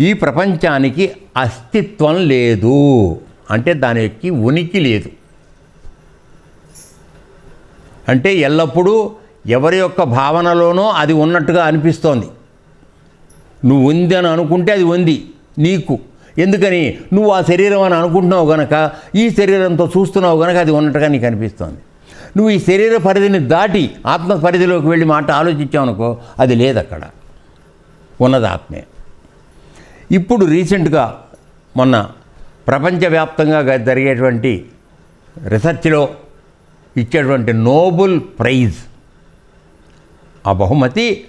ఈ ప్రపంచానికి అస్తిత్వం లేదు. అంటే దాని యొక్క ఉనికి లేదు. అంటే ఎల్లప్పుడూ ఎవరి యొక్క భావనలోనో అది ఉన్నట్టుగా అనిపిస్తోంది. నువ్వు ఉంది అని అనుకుంటే అది ఉంది నీకు. ఎందుకని? నువ్వు ఆ శరీరం అని అనుకుంటున్నావు గనక ఈ శరీరంతో చూస్తున్నావు గనక అది ఉన్నట్టుగా నీకు అనిపిస్తోంది. నువ్వు ఈ శరీర పరిధిని దాటి ఆత్మ పరిధిలోకి వెళ్ళి మాట ఆలోచించావు అనుకో అది లేదు అక్కడ ఉన్నది ఆత్మే ఇప్పుడు రీసెంట్గా మొన్న ప్రపంచవ్యాప్తంగా జరిగేటువంటి రీసెర్చ్లో ఇచ్చేటువంటి నోబుల్ ప్రైజ్. ఆ బహుమతి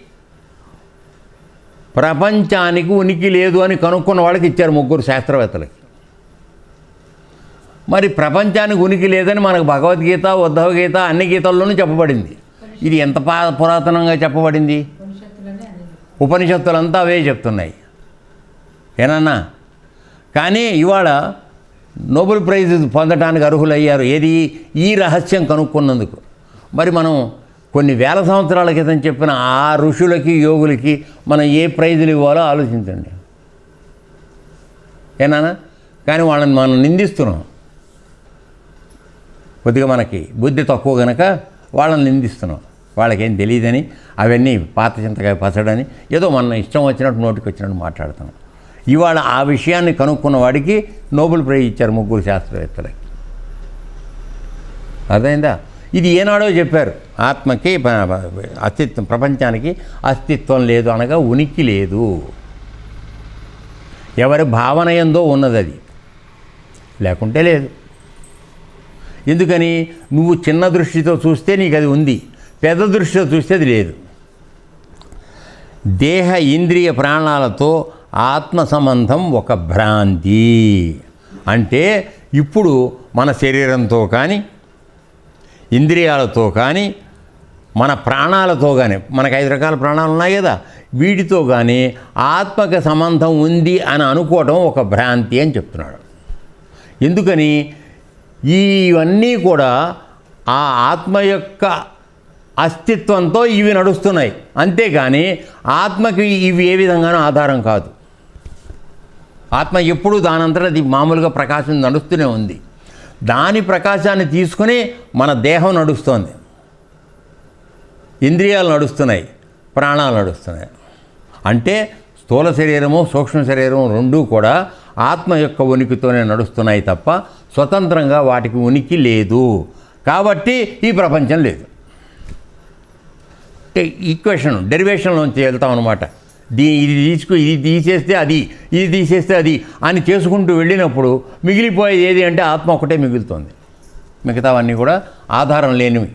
ప్రపంచానికి ఉనికి లేదు అని కనుక్కున్న వాళ్ళకి ఇచ్చారు ముగ్గురు శాస్త్రవేత్తలకి. మరి ప్రపంచానికి ఉనికి లేదని మనకు భగవద్గీత ఉద్ధవ గీత అన్ని గీతల్లోనూ చెప్పబడింది. ఇది ఎంత పా పురాతనంగా చెప్పబడింది? ఉపనిషత్తులంతా అవే చెప్తున్నాయి. ఏనన్నా? కానీ ఇవాళ నోబెల్ ప్రైజ్ పొందడానికి అర్హులయ్యారు. ఏది? ఈ రహస్యం కనుక్కున్నందుకు. మరి మనం కొన్ని వేల సంవత్సరాల క్రితం చెప్పిన ఆ ఋషులకి యోగులకి మనం ఏ ప్రైజులు ఇవ్వాలో ఆలోచించండి. ఏనానా కానీ వాళ్ళని మనం నిందిస్తున్నాం. కొద్దిగా మనకి బుద్ధి తక్కువ కనుక వాళ్ళని నిందిస్తున్నాం. వాళ్ళకేం తెలియదని అవన్నీ పాత చింతకాయ పసడని ఏదో మన ఇష్టం వచ్చినట్టు నోటికి వచ్చినట్టు మాట్లాడుతున్నాం. ఇవాళ ఆ విషయాన్ని కనుక్కున్న వాడికి నోబెల్ ప్రైజ్ ఇచ్చారు ముగ్గురు శాస్త్రవేత్తలకి అర్థమైందా? ఇది ఏనాడో చెప్పారు. ఆత్మకి అస్తిత్వం ప్రపంచానికి అస్తిత్వం లేదు అనగా ఉనికి లేదు. ఎవరి భావన ఎందో ఉన్నది అది లేకుంటే లేదు. ఎందుకని? నువ్వు చిన్న దృష్టితో చూస్తే నీకు అది ఉంది. పెద్ద దృష్టితో చూస్తే అది లేదు. దేహ ఇంద్రియ ప్రాణాలతో ఆత్మ సంబంధం ఒక భ్రాంతి. అంటే ఇప్పుడు మన శరీరంతో కానీ ఇంద్రియాలతో కానీ మన ప్రాణాలతో కానీ మనకు ఐదు రకాల ప్రాణాలు ఉన్నాయి కదా వీటితో కానీ ఆత్మక సంబంధం ఉంది అని అనుకోవటం ఒక భ్రాంతి అని చెప్తున్నాడు. ఎందుకని? ఇవన్నీ కూడా ఆ ఆత్మ యొక్క అస్తిత్వంతో ఇవి నడుస్తున్నాయి. అంతేగాని ఆత్మకి ఇవి ఏ విధంగానూ ఆధారం కాదు. ఆత్మ ఎప్పుడూ దానంతట అది మామూలుగా ప్రకాశం నడుస్తూనే ఉంది. దాని ప్రకాశాన్ని తీసుకుని మన దేహం నడుస్తోంది. ఇంద్రియాలు నడుస్తున్నాయి ప్రాణాలు నడుస్తున్నాయి. అంటే స్థూల శరీరము సూక్ష్మ శరీరము రెండూ కూడా ఆత్మ యొక్క ఉనికితోనే నడుస్తున్నాయి తప్ప స్వతంత్రంగా వాటికి ఉనికి లేదు. కాబట్టి ఈ ప్రపంచం లేదు. అంటే ఈక్వేషన్ డెరివేషన్లోంచి వెళ్తాం అనమాట దీ ఇది తీసుకు ఇది తీసేస్తే అది ఇది తీసేస్తే అది అని చేసుకుంటూ వెళ్ళినప్పుడు మిగిలిపోయేది ఏది అంటే ఆత్మ ఒకటే మిగులుతుంది. మిగతావన్నీ కూడా ఆధారం లేనివి.